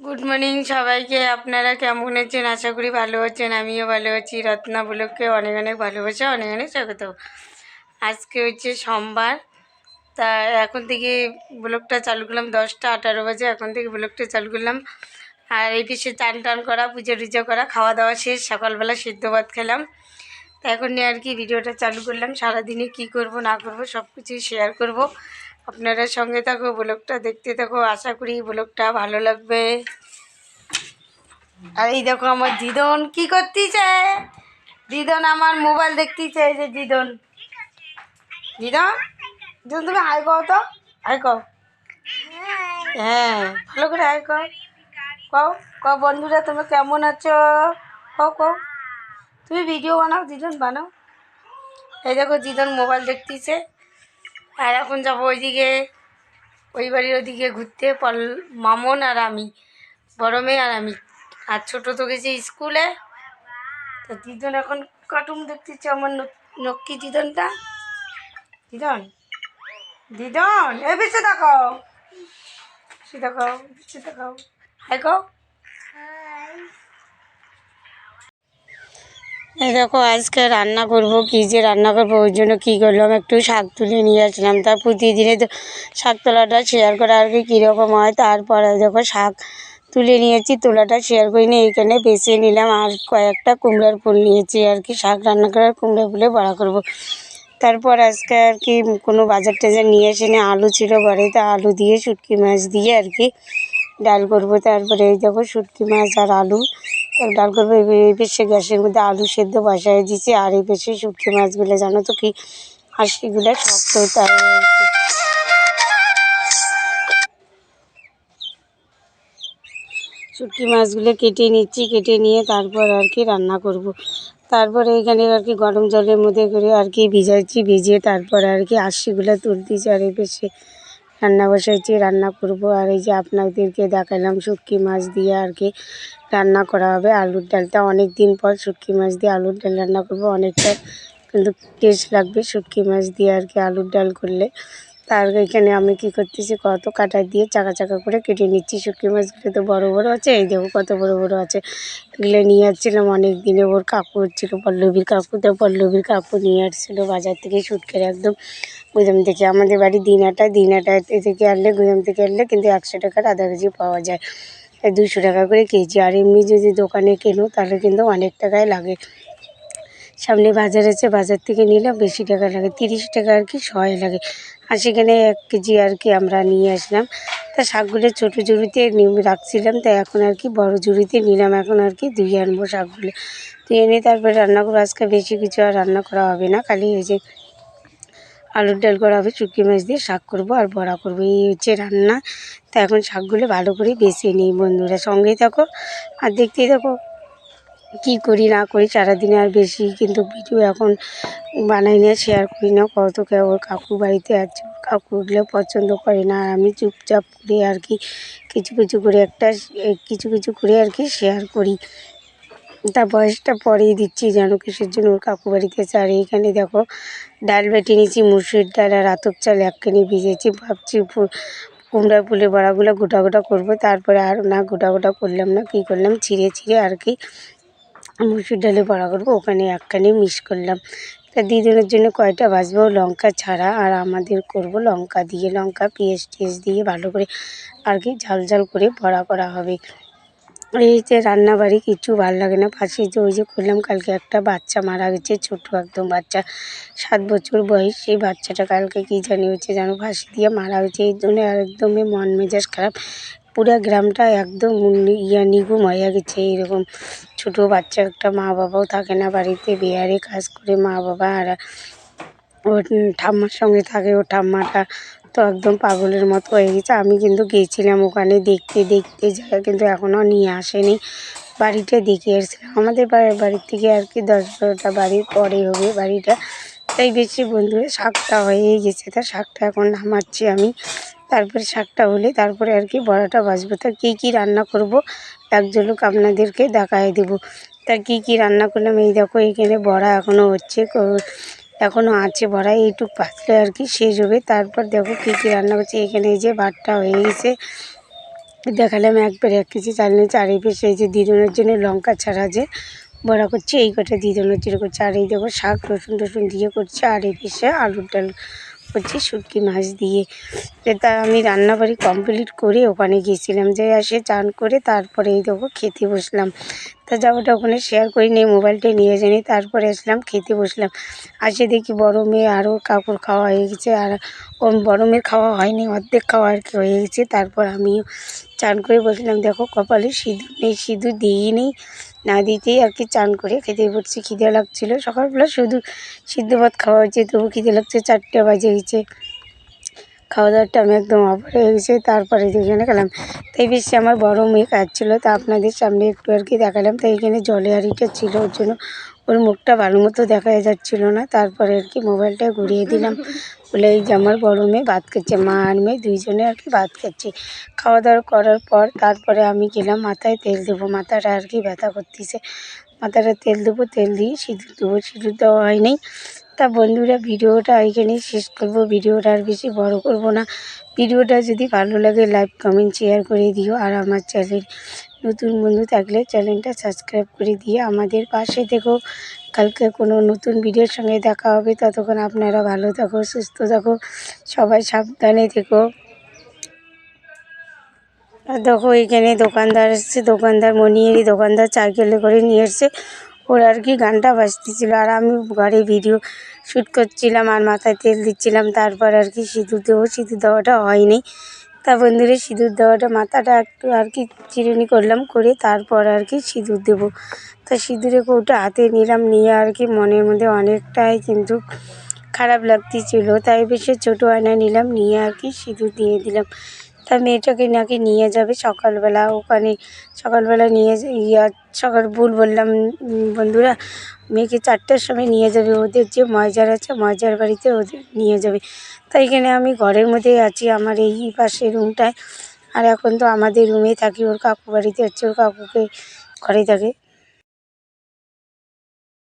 Good morning সবাইকে। আপনারা কেমন আছেন? আশা করি ভালো আছেন। আমিও ভালো আছি। রত্না ব্লককে অনেক অনেক ভালোবাসা, অনেক অনেক স্বাগত। আজকে হচ্ছে সোমবার। তা এখন থেকে ব্লকটা চালু করলাম দশটা আঠারো বাজে। এখন থেকে ব্লকটা চালু করলাম। আর এই পিছিয়ে চান টান করা, পুজো টুজো করা, খাওয়া দাওয়া শেষ, সকালবেলা সিদ্ধ ভাত খেলাম। তা এখন নিয়ে আর কি ভিডিওটা চালু করলাম। সারাদিনে কি করব, না করব সব কিছুই শেয়ার করব। আপনারা সঙ্গে থাকো, ব্লগটা দেখতে থাকো। আশা করি ব্লগটা ভালো লাগবে। আর এই দেখো আমার দিদন, কি করতেছে? দিদন আমার মোবাইল দেখতেছে, এই যে দিদন। দিদন? দিদন, তুমি হাই কও তো। হাই কও। হ্যাঁ ভালো করে হাই কও। কও কও বন্ধুরা তুমি কেমন আছো? কও কও। তুমি ভিডিও বানাও, দিদন বানাও। এই দেখো, দিদন মোবাইল দেখতেছে। আর এখন যাব ওইদিকে, ওই বাড়ির ওদিকে ঘুরতে, পল, মামন আর আমি, বড় মেয়ে আর আমি। আর ছোটো তো গেছে স্কুলে। তো দিদন এখন কার্টুন দেখতেছে আমার নক্কি দিদনটা। দিদন? দিদন? এ, বেঁচে দেখাও বেঁচে দেখাও হাই কও এই দেখো, আজকে রান্না করব, কি যে রান্না করব, ওই জন্য কী করলাম, একটু শাক তুলে নিয়ে আসলাম তার প্রতিদিনে তো শাক তোলাটা শেয়ার করা আর কি কীরকম হয়, তারপরে দেখো শাক তুলে নিয়েছি, তোলাটা শেয়ার করে নিয়ে এখানে বেছে নিলাম, আর কয়েকটা কুমড়ার ফুল নিয়েছি আর কি, শাক রান্না করার কুমড়া ফুলে বড়া করব। তারপর আজকে আর কি কোনো বাজার টাজার নিয়ে এসে নিয়ে আলু ছিল বাড়িতে আলু দিয়ে, শুটকি মাছ দিয়ে আর কি ডাল করব, তারপরে এই দেখো শুটকি মাছ আর আলু ডাল করব, এই পেশে গ্যাসের মধ্যে আলু সেদ্ধ বসাই দিয়েছি আর এই পেশে শুটকি মাছগুলো জানো তো কি? হাঁসিগুলো শক্ত তাই শুটকি মাছগুলো কেটে নিচ্ছি, কেটে নিয়ে তারপর আর কি রান্না করব। তারপরে এখানে আর কি গরম জলের মধ্যে করে আর কি ভিজাচ্ছি ভিজিয়ে তারপর আর কি আশিগুলো তুলতেছি আর এই পেশে রান্না বসাইছি, রান্না করব। আর এই যে আপনাদেরকে দেখালাম শুটকি মাছ দিয়ে আর কি রান্না করা হবে। আলুর ডালটা অনেক দিন পর শুটকি মাছ দিয়ে আলুর ডাল রান্না করব। অনেকটা কিন্তু টেস্ট লাগবে শুটকি মাছ দিয়ে আর কি আলুর ডাল করলে। তার এখানে আমি কি করতেছি, কত কাটা দিয়ে চাকা চাকা করে কেটে নিচ্ছি। শুটকি মাছগুলো তো বড় বড় আছে, এই দেখো কত বড় বড় আছে। এগুলো নিয়ে আসছিলাম অনেক দিনে ওর কাকু হচ্ছিল পল্লবীর কাকু, তো পল্লবীর কাকু নিয়ে আসছিল বাজার থেকে শুটকের একদম গুদাম থেকে। আমাদের বাড়ি দিনাটা দিনাটা থেকে আনলে, গুদাম থেকে আনলে কিন্তু একশো টাকার আধা কেজি পাওয়া যায়। দুশো টাকা করে কেজি। আর এমনি যদি দোকানে কেনো, তাহলে কিন্তু অনেক টাকাই লাগে। সামনে বাজার আছে, বাজার থেকে নিলে বেশি টাকা লাগে, তিরিশ টাকা আর কি সহায় লাগে। আর সেখানে এক কেজি আর কি আমরা নিয়ে আসলাম। তা শাকগুলো ছোটো ঝুড়িতে রাখছিলাম তাই এখন আর কি বড় ঝুড়িতে নিলাম, এখন আর কি ধুয়ে আনব শাকগুলো। ধুয়ে এনে তারপরে রান্না করব, আজকে বেশি কিছু আর রান্না করা হবে না, খালি এই যে আলুর ডাল করা হবে, শুটকি মাছ দিয়ে শাক করব আর বড়া করব, এই হচ্ছে রান্না। তা এখন শাকগুলো ভালো করে বেছে নিই বন্ধুরা, সঙ্গেই থাকো আর দেখতেই থাকো। কী করি না করি, সারাদিনে আর বেশি কিন্তু ভিডিও এখন বানাই না শেয়ার করি না। কত ওর কাকু বাড়িতে আছে, ওর কাকু ওগুলো পছন্দ করে না। আর আমি চুপচাপ করে আর কি কিছু কিছু করে একটা, কিছু কিছু করে আর কি শেয়ার করি। তার বয়সটা পরেই দিচ্ছি যেন কিসের জন্য ওর কাকু বাড়িতে আর এইখানে দেখো, ডাল বেটে নিয়েছি, মুসুর ডাল আর আতপ চাল একখানে ভিজেছি। ভাবছি কুমড়া ফুলে বড়াগুলো গোটা গোটা করব। তারপরে আর না গোটা গোটা করলাম না, কী করলাম? ছিঁড়ে ছিঁড়ে আর কি মুসুর ডালে বড়া করব, ওখানে একখানে মিস করলাম। তা দিদুনের জন্য কয়টা ভাজবো? লঙ্কা ছাড়া আর আমাদের করব লঙ্কা দিয়ে, লঙ্কা, পেঁয়াজ টেস্ট দিয়ে ভালো করে আর কি ঝাল ঝাল করে বড়া করা হবে। এই যে রান্নাবাড়ি কিছু ভালো লাগে না, পাশে যে ওই যে করলাম, কালকে একটা বাচ্চা মারা গেছে, ছোটো একদম বাচ্চা, সাত বছর বয়স। সেই বাচ্চাটা কালকে কী জানি হচ্ছে যেন ফাঁসি দিয়ে মারা হয়েছে, এই জন্য একদমই মন মেজাজ খারাপ। পুরো গ্রামটা একদম ইয়া নিগুম হয়ে গেছে এরকম ছোটো বাচ্চা একটা মা বাবাও থাকে না বাড়িতে, বিহারে কাজ করে মা বাবা আর ও ঠাম্মার সঙ্গে থাকে ও ঠাম্মাটা তো একদম পাগলের মতো হয়ে গেছে। আমি কিন্তু গিয়েছিলাম ওখানে দেখতে দেখতে যাই কিন্তু এখনও নিয়ে আসেনি। বাড়িটা দেখে এসেছিলাম। আমাদের বাড়ির থেকে আর কি দশ বারোটা বাড়ির পরে হবে বাড়িটা। তাই বেশি বন্ধুরা, শাকটা হয়েই গেছে। তা শাকটা এখন নামাচ্ছি আমি। তারপরে শাকটা হলে তারপরে আর কি বড়াটা ভাজবো। তা কী কী রান্না করব? এক ঝলক আপনাদেরকে দেখায় দেবো। তা কী কী রান্না করলাম? এই দেখো, এখানে বড়া এখনও হচ্ছে এখনও আছে বড়া, এইটুক পাতলে আর কি শেষ হবে। তারপর দেখো কী কী রান্না করছে। এখানে এই যে ভাতটা হয়ে গেছে। দেখালাম একবারে এক কেজি চাল নিয়েছি, আর এই পাশে এই যে দিদুনের জন্য লঙ্কা ছাড়া যে বড়া করছে, এই কটা দিদুনের জন্য করছে। আর এই দেখো শাক রসুন টসুন দিয়ে করছে, আর এই পাশে আলুর ডাল করছি শুটকি মাছ দিয়ে। তা আমি রান্নাবাড়ি কমপ্লিট করে ওখানে গিয়েছিলাম যে আসে চান করে তারপরে এই দেখো খেতে বসলাম। তা যাওয়াটা ওখানে শেয়ার করি নিয়ে মোবাইলটা নিয়ে যাইনি তারপরে আসলাম, খেতে বসলাম। আসে দেখি বড় মেয়ে আরও কাকুর খাওয়া হয়ে গেছে আর ওর বড় মেয়ের খাওয়া হয়নি, অর্ধেক খাওয়া আর কি হয়ে গেছে। তারপর আমিও চান করে বসলাম, দেখো কপালে সিঁদুর নেই, সিঁদুর দিই নেই না দিতেই আর কি চান করে খেতে পড়ছি খিদে লাগছিল। সকালবেলা শুধু সিদ্ধ ভাত খাওয়া হয়েছে, তবু খিদে লাগছে, চারটে বাজে গেছে খাওয়া দাওয়াটা আমি একদম অফার হয়ে গেছে, তারপরে যেখানে গেলাম। তাই বেশি আমার বড় মেয়ে কাজ কাঁদছিলো তা আপনাদের সামনে একটু আর কি দেখালাম। তাই এখানে জলে হাঁড়িটা ছিল, ওর জন্য ওর মুখটা ভালো মতো দেখা যাচ্ছিল না। তারপরে আর কি মোবাইলটা ঘুরিয়ে দিলাম। বলে, এই যে আমার বড় মেয়ে ভাত খাচ্ছে, মা আর মেয়ে দুইজনে আর কি ভাত খাচ্ছে। খাওয়া দাওয়া করার পর তারপরে আমি গেলাম, মাথায় তেল দেবো। মাথাটা আর কি ব্যথা করতেছে। মাথাটা তেল দেবো, তেল দিয়ে সিঁদুর দেবো। সিঁদুর দেওয়া হয়নি। তা বন্ধুরা, ভিডিওটা এখানেই শেষ করব। ভিডিওটা আর বেশি বড় করব না। ভিডিওটা যদি ভালো লাগে, লাইক, কমেন্ট, শেয়ার করে দিও। আর আমার চ্যানেল নতুন বন্ধু থাকলে চ্যানেলটা সাবস্ক্রাইব করে দিয়ে আমাদের পাশে দেখো কালকে কোনো নতুন ভিডিওর সঙ্গে দেখা হবে। ততক্ষণ আপনারা ভালো থাকো, সুস্থ থাকো, সবাই সাবধানে থেকো। দেখো এইখানে দোকানদার এসছে। দোকানদার মনিয়েরই দোকানদার সাইকেলে করে নিয়ে এসছে। ওর আর কি গানটা বাজতেছিলো। আর আমি ঘরে ভিডিও শ্যুট করছিলাম আর মাথায় তেল দিচ্ছিলাম। তারপর আর কি সিঁদুর দেবো। সিঁদুর দেওয়াটা হয়নি। তা বন্ধুরে, সিঁদুর দেওয়াটা মাথাটা একটু আর কি চিরুনি করলাম, করে তারপর আর কি সিঁদুর দেবো। তা সিঁদুরে কৌটা হাতে নিলাম, নিয়ে আর কি মনের মধ্যে অনেকটাই কিন্তু খারাপ লাগতেছিল। তাই বেশি ছোটো আয়না নিলাম, নিয়ে আর কি সিঁদুর দিয়ে দিলাম। তা মেয়েটাকে নাকি নিয়ে যাবে সকালবেলা, ওখানে সকালবেলা নিয়ে ইয়া সকাল ভুল বললাম বন্ধুরা, মেয়েকে চারটার সময় নিয়ে যাবে, ওদের যে ময়জার আছে, ময়জার বাড়িতে ওদের নিয়ে যাবে। তাই এখানে আমি ঘরের মধ্যেই আছি, আমার এই পাশে রুমটায়। আর এখন তো আমাদের রুমে থাকি, ওর কাকু বাড়িতে হচ্ছে ওর কাকুকে ঘরে থাকে।